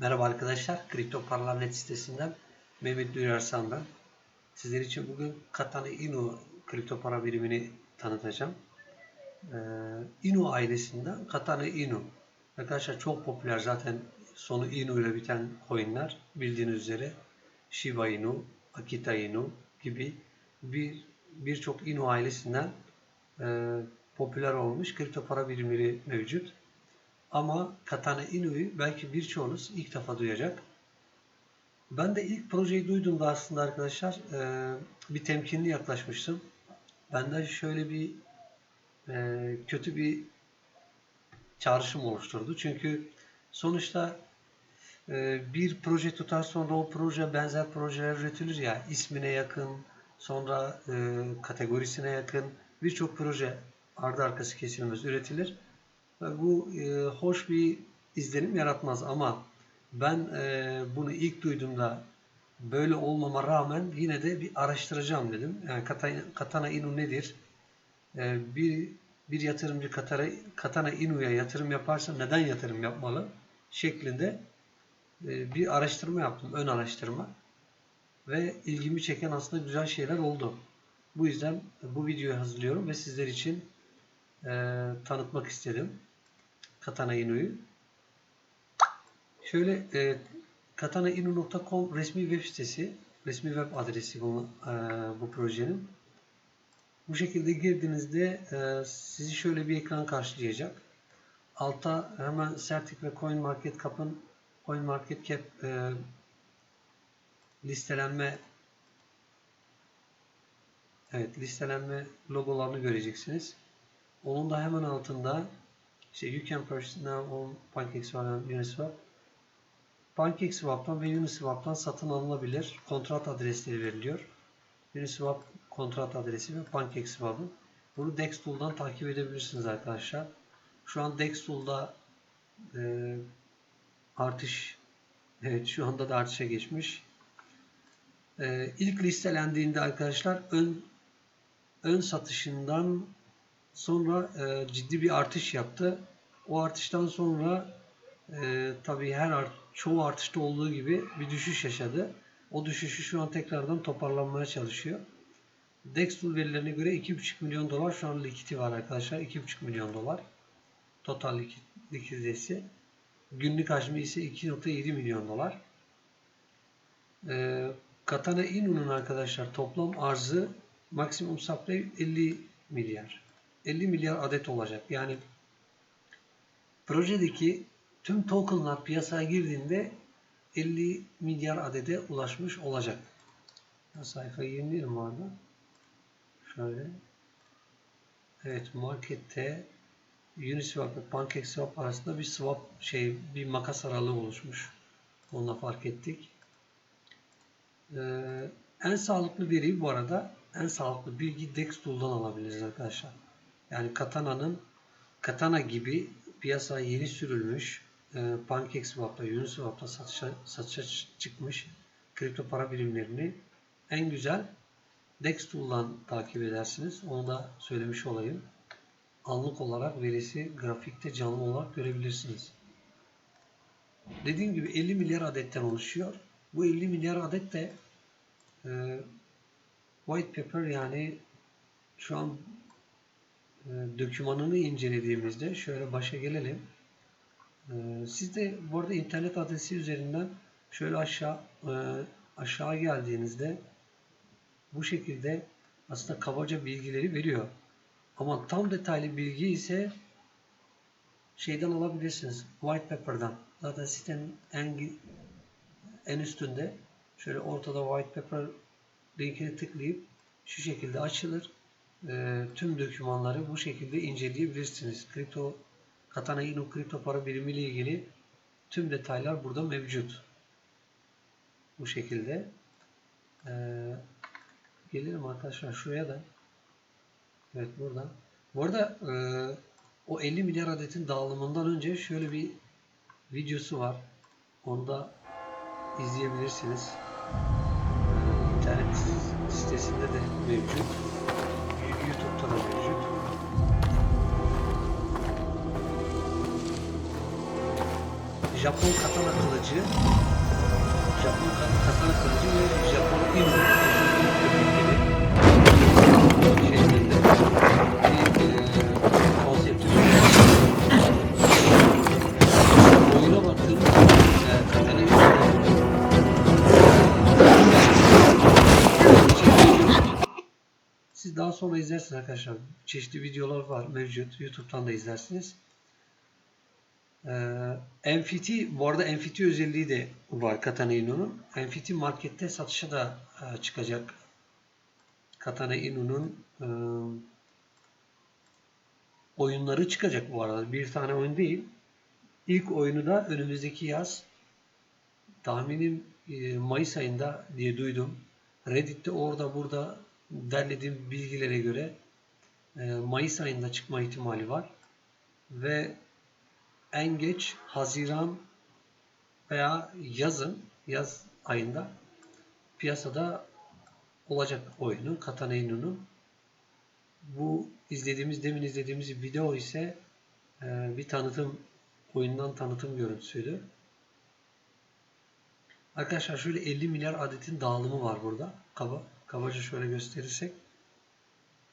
Merhaba arkadaşlar, Kripto Paralar Net sitesinden Mehmet Duyarsan ben. Sizler için bugün Katana Inu kripto para birimini tanıtacağım. Ee, Inu ailesinden Katana Inu. Arkadaşlar çok popüler zaten sonu Inu ile biten coinler bildiğiniz üzere Shiba Inu, Akita Inu gibi bir birçok Inu ailesinden e, popüler olmuş kripto para birimleri mevcut. Ama Katana Inu'yu belki birçoğunuz ilk defa duyacak. Ben de ilk projeyi duyduğumda aslında arkadaşlar e, bir temkinli yaklaşmıştım. Benden şöyle bir e, kötü bir çağrışım oluşturdu. Çünkü sonuçta e, bir proje tutar sonra o proje benzer projeler üretilir ya ismine yakın sonra e, kategorisine yakın birçok proje ardı arkası kesilmez üretilir. Ve bu e, hoş bir izlenim yaratmaz ama ben e, bunu ilk duyduğumda böyle olmama rağmen yine de bir araştıracağım dedim. Yani Katana, Katana Inu nedir? E, bir bir yatırımcı Katana, Katana Inu'ya yatırım yaparsa neden yatırım yapmalı? şeklinde e, bir araştırma yaptım, ön araştırma. Ve ilgimi çeken aslında güzel şeyler oldu. Bu yüzden bu videoyu hazırlıyorum ve sizler için e, tanıtmak istedim. Katana Inu'yu. Şöyle e, katanainu.com resmi web sitesi, resmi web adresi bu, e, bu projenin. Bu şekilde girdiğinizde e, sizi şöyle bir ekran karşılayacak. Alta hemen Certic ve CoinMarketCap'ın CoinMarketCap e, listelenme Evet, listelenme logolarını göreceksiniz. Onun da hemen altında işte you can purchase now on PancakeSwap and Uniswap. PancakeSwap'tan ve Uniswap'tan satın alınabilir. Kontrat adresleri veriliyor. Uniswap kontrat adresi ve PancakeSwap'ın. Bunu Dextool'dan takip edebilirsiniz arkadaşlar. Şu an Dextool'da e, artış evet şu anda da artışa geçmiş. E, ilk listelendiğinde arkadaşlar ön ön satışından sonra e, ciddi bir artış yaptı. O artıştan sonra e, tabii her art, çoğu artışta olduğu gibi bir düşüş yaşadı. O düşüşü şu an tekrardan toparlanmaya çalışıyor. Dextool verilerine göre 2,5 milyon dolar şu an likiti var arkadaşlar. 2,5 milyon dolar. Total likit, likiditesi. Günlük hacmi ise 2.7 milyon dolar. E, Katana Inu'nun arkadaşlar toplam arzı maksimum supply 50 milyar. 50 milyar adet olacak. Yani projedeki tüm tokenlar piyasaya girdiğinde 50 milyar adede ulaşmış olacak. Sayfayı yenileyelim bu arada. Şöyle. Evet markette Uniswap ve PancakeSwap arasında bir swap şey bir makas aralığı oluşmuş. Onu da fark ettik. Ee, en sağlıklı veriyi bu arada en sağlıklı bilgi Dextool'dan alabiliriz arkadaşlar. Yani Katana'nın Katana gibi piyasaya yeni sürülmüş e, PancakeSwap'ta, Uniswap'ta satışa, satışa çıkmış kripto para birimlerini en güzel Dextool'dan takip edersiniz. Onu da söylemiş olayım. Anlık olarak verisi grafikte canlı olarak görebilirsiniz. Dediğim gibi 50 milyar adetten oluşuyor. Bu 50 milyar adet de e, white paper yani şu an e, dokümanını incelediğimizde şöyle başa gelelim. E, siz de bu arada internet adresi üzerinden şöyle aşağı e, aşağı geldiğinizde bu şekilde aslında kabaca bilgileri veriyor. Ama tam detaylı bilgi ise şeyden alabilirsiniz. White paper'dan. Zaten sitenin en en üstünde şöyle ortada white paper linkini tıklayıp şu şekilde açılır. E, tüm dokümanları bu şekilde inceleyebilirsiniz. Kripto Katana Inu kripto para birimi ile ilgili tüm detaylar burada mevcut. Bu şekilde. E, gelelim arkadaşlar şuraya da. Evet burada. Bu arada e, o 50 milyar adetin dağılımından önce şöyle bir videosu var. Onu da izleyebilirsiniz. E, internet sitesinde de mevcut. YouTube'da da mevcut. Japon katana kılıcı, Japon ka- katana kılıcı ve Japon inu sonra izlersiniz arkadaşlar. Çeşitli videolar var mevcut. YouTube'dan da izlersiniz. Ee, NFT, bu arada NFT özelliği de var Katana Inu'nun. NFT markette satışa da e, çıkacak. Katana Inu'nun e, oyunları çıkacak bu arada. Bir tane oyun değil. İlk oyunu da önümüzdeki yaz tahminim e, Mayıs ayında diye duydum. Reddit'te orada burada derlediğim bilgilere göre e, Mayıs ayında çıkma ihtimali var. Ve en geç Haziran veya yazın, yaz ayında piyasada olacak oyunun, Katana Inu'nun. Bu izlediğimiz, demin izlediğimiz video ise e, bir tanıtım, oyundan tanıtım görüntüsüydü. Arkadaşlar şöyle 50 milyar adetin dağılımı var burada. Kaba, kabaca şöyle gösterirsek.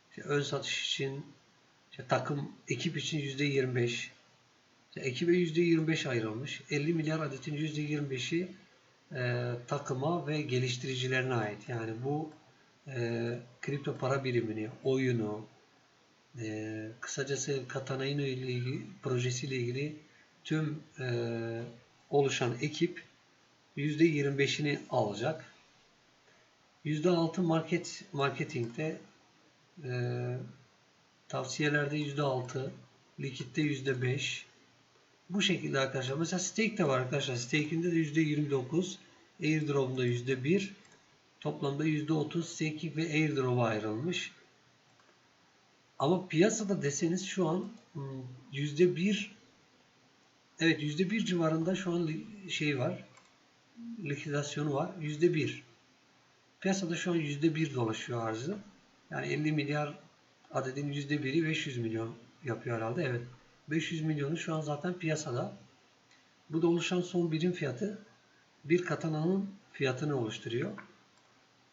İşte ön satış için, işte takım, ekip için %25, işte ekibe %25 ayrılmış. 50 milyar adetin %25'i e, takıma ve geliştiricilerine ait. Yani bu e, kripto para birimini, oyunu, e, kısacası Katana Inu ile ilgili projesiyle ilgili tüm e, oluşan ekip %25'ini alacak. %6 market marketingde e, tavsiyelerde %6, likitte %5. Bu şekilde arkadaşlar. Mesela stake de var arkadaşlar. Stake'inde de %29, airdrop'da %1, toplamda %30 staking ve airdrop'a ayrılmış. Ama piyasada deseniz şu an hmm, %1 evet %1 civarında şu an şey var. Likidasyonu var. %1. Piyasada şu an %1 dolaşıyor arzı. Yani 50 milyar adedin %1'i 500 milyon yapıyor herhalde. Evet. 500 milyonu şu an zaten piyasada. Bu da oluşan son birim fiyatı bir katananın fiyatını oluşturuyor.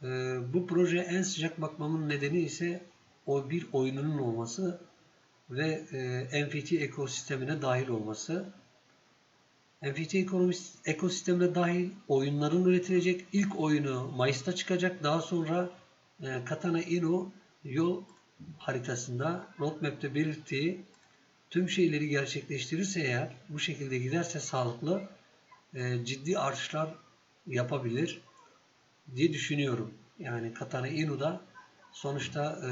Ee, bu projeye en sıcak bakmamın nedeni ise o bir oyununun olması ve e, NFT ekosistemine dahil olması. NFT ekosistemine dahil oyunların üretilecek. İlk oyunu Mayıs'ta çıkacak. Daha sonra e, Katana Inu yol haritasında roadmap'te belirttiği tüm şeyleri gerçekleştirirse eğer bu şekilde giderse sağlıklı e, ciddi artışlar yapabilir diye düşünüyorum. Yani Katana Inu'da sonuçta e,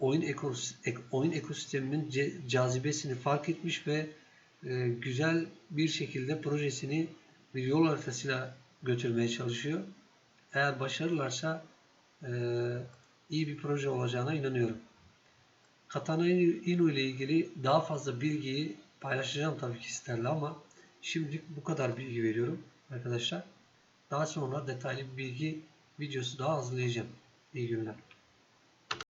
oyun, ekos, ek- oyun ekosisteminin cazibesini fark etmiş ve e, güzel bir şekilde projesini bir yol haritasıyla götürmeye çalışıyor. Eğer başarırlarsa e, iyi bir proje olacağına inanıyorum. Katana Inu ile ilgili daha fazla bilgiyi paylaşacağım tabii ki sizlerle ama şimdilik bu kadar bilgi veriyorum arkadaşlar. Daha sonra detaylı bir bilgi videosu daha hazırlayacağım. İyi günler.